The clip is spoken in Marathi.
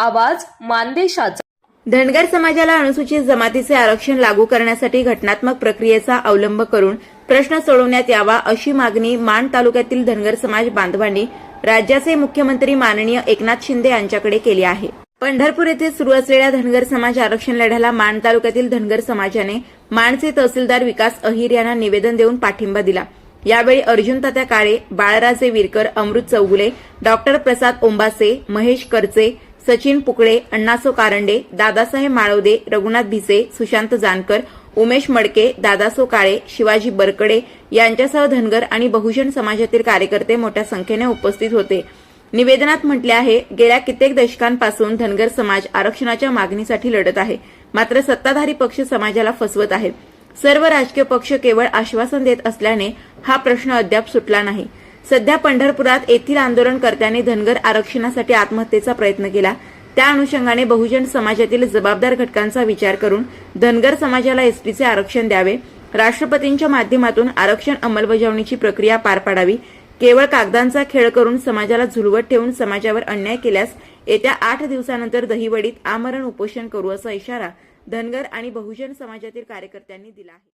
आवाज मानदेशाचा धनगर समाजाला अनुसूचित जमातीचे आरक्षण लागू करण्यासाठी घटनात्मक प्रक्रियेचा अवलंब करून प्रश्न सोडवण्यात यावा अशी मागणी माण तालुक्यातील धनगर समाज बांधवांनी राज्याचे मुख्यमंत्री माननीय एकनाथ शिंदे यांच्याकडे केली आहे. पंढरपूर येथे सुरू असलेल्या धनगर समाज आरक्षण लढ्याला माण तालुक्यातील धनगर समाजाने माणचे तहसीलदार विकास अहिर यांना निवेदन देऊन पाठिंबा दिला. यावेळी अर्जुन तात्या काळे बाळराजे विरकर अमृत चौगुले डॉक्टर प्रसाद ओंबासे महेश करचे सचिन पुकळे अण्णासो कारंडे दादासाहेब माळवदे रघुनाथ भिसे सुशांत जानकर उमेश मडके दादासो काळे शिवाजी बरकडे यांच्यासह धनगर आणि बहुजन समाजातील कार्यकर्ते मोठ्या संख्येने उपस्थित होते. निवेदनात म्हटले आहे गेल्या कित्येक दशकांपासून धनगर समाज आरक्षणाच्या मागणीसाठी लढत आहे. मात्र सत्ताधारी पक्ष समाजाला फसवत आहे. सर्व राजकीय पक्ष केवळ आश्वासन देत असल्याने हा प्रश्न अद्याप सुटला नाही. सध्या पंढरपुरात येथील आंदोलनकर्त्यांनी धनगर आरक्षणासाठी आत्महत्येचा प्रयत्न केला. त्या अनुषंगाने बहुजन समाजातील जबाबदार घटकांचा विचार करून धनगर समाजाला एसटीचे आरक्षण द्यावे. राष्ट्रपतींच्या माध्यमातून आरक्षण अंमलबजावणीची प्रक्रिया पार पाडावी. केवळ कागदांचा खेळ करून समाजाला झुलवत ठेवून समाजावर अन्याय केल्यास येत्या आठ दिवसानंतर दहिवडीत आमरण उपोषण करू असा इशारा धनगर आणि बहुजन समाजातील कार्यकर्त्यांनी दिला आहे.